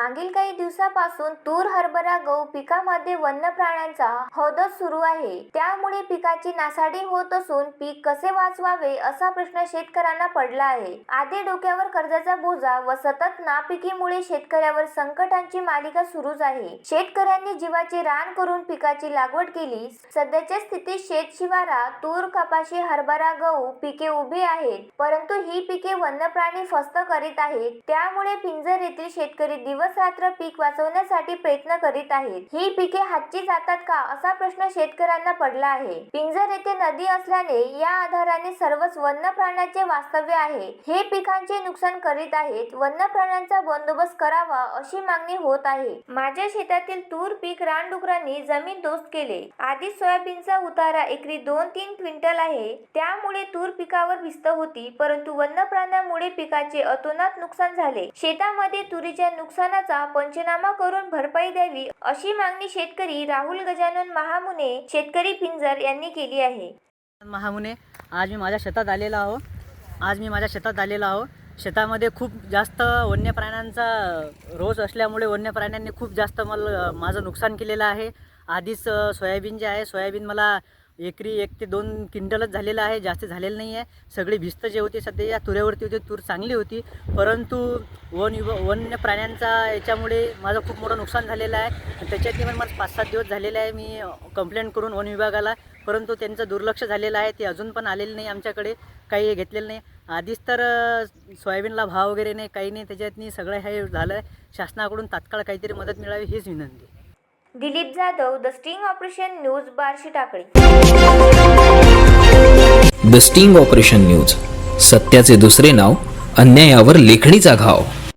मागील काही दिवसापासून तूर हरभरा गहू पिकामध्ये वन्य प्राण्यांचा हौदच सुरू आहे. त्यामुळे पिकाची नासाडी होत असून पीक कसे वाचवावे असा प्रश्न शेतकऱ्यांना पडला आहे. आधी डोक्यावर कर्जाचा बोजा व सतत नापिकीमुळे शेतकऱ्यावर संकटांची मालिका सुरूच आहे. शेतकऱ्यांनी जीवाचे रान करून पिकाची लागवड केली. सध्याच्या स्थितीत शेत शिवारा तूर कपाशी हरभरा गहू पिके उभी आहेत. परंतु ही पिके वन्य प्राणी फस्त करीत आहेत. त्यामुळे पिंजर येथील शेतकरी दिवस रात्र पीक वाचवण्यासाठी प्रयत्न करीत आहेत. ही पिके हातची जातात का? असा प्रश्न शेतकऱ्यांना पडला आहे. पिंजर येथे नदी असल्याने या आधाराने सर्वच वन्य प्राण्याचे वास्तव्य आहे. हे पिकांचे नुकसान करीत आहेत. वन्य प्राण्यांचा बंदोबस्त करावा अशी मागणी होत आहे. माझ्या शेतातील तूर पीक रानडुकरांनी जमीन दोस्त केले. आधी सोयाबीनचा उतारा एकरी दोन तीन क्विंटल आहे. त्यामुळे तूर पिकावर भिस्त होती परंतु वन्य प्राण्यामुळे पिकाचे अतोनात नुकसान झाले. शेतामध्ये तुरीच्या नुकसानाचा पंचनामा करून भरपाई द्यावी अशी मागणी शेतकरी राहुल गजानन महामुने शेतकरी पिंजर यांनी केली आहे. महामुने आज मी माझ्या शेतात आलेलो आहो. आज मी माझ्या शेतात आलेलो आहो. शेतामध्ये खूप जास्त वन्य प्राण्यांचा रोज असल्यामुळे वन्य प्राण्यांनी खूप जास्त मला माझं नुकसान केलेलं आहे. आधीच सोयाबीन जे आहे सोयाबीन मला एकरी एक ते दोन क्विंटलच झालेलं आहे जास्त झालेलं नाही आहे. सगळी भिस्त जे होती सध्या या तुऱ्यावरती होती तूर चांगली होती. परंतु वन विभ वन्य प्राण्यांचा याच्यामुळे माझं खूप मोठं नुकसान झालेलं आहे. आणि त्याच्यातनी पण मला पाच सात दिवस झालेले आहे मी कंप्लेंट करून वन विभागाला. परंतु त्यांचं दुर्लक्ष झालेलं आहे ते अजून पण आलेलं नाही आमच्याकडे. काही घेतलेलं नाही. आधीच तर सोयाबीनला भाव वगैरे नाही काही नाही. त्याच्यातनी सगळं हे झालं आहे. शासनाकडून तात्काळ काहीतरी मदत मिळावी हीच विनंती Dilip Jadhav the sting operation news Barshi Takli. The sting operation news सत्याचे दुसरे नाव अन्यायावर लेखणीचा घाव.